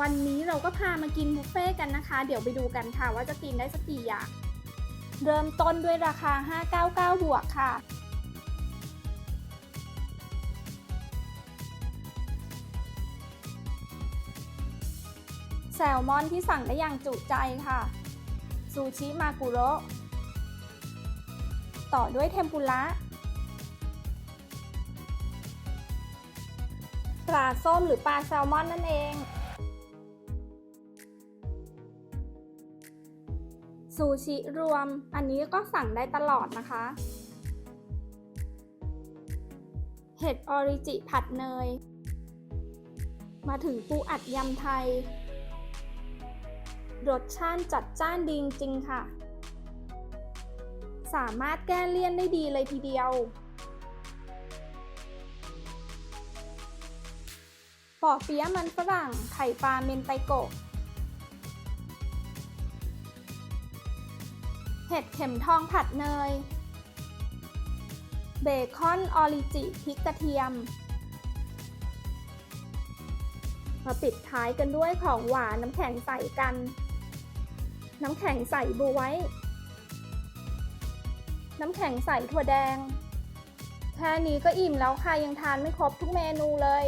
วันนี้เราก็พามากินบุฟเฟ่กันนะคะ เดี๋ยวไปดูกันค่ะว่าจะกินได้สักกี่อย่าง เริ่มต้นด้วยราคา 599 บวกค่ะ แซลมอนที่สั่งได้อย่างจุใจค่ะ ซูชิมากุโระต่อด้วยเทมปุระปลาส้มหรือปลาแซลมอนนั่นเอง ซูชิรวม อันนี้ก็สั่งได้ตลอดนะคะ เห็ดออริจิผัดเนย มาถึงปูอัดยำไทย รสชาติจัดจ้านดีจริงค่ะ สามารถแก้เลี่ยนได้ดีเลยทีเดียวปอเปี๊ยะมันฝรั่งไข่ปลาเมนไตโกะ เห็ดเข็มทองผัดเนย เบคอนออริจิพริกกระเทียม มาปิดท้ายกันด้วยของหวานน้ำแข็งใสกัน น้ำแข็งใสบวย น้ำแข็งใสถั่วแดง แค่นี้ก็อิ่มแล้วค่ะยังทานไม่ครบทุกเมนูเลย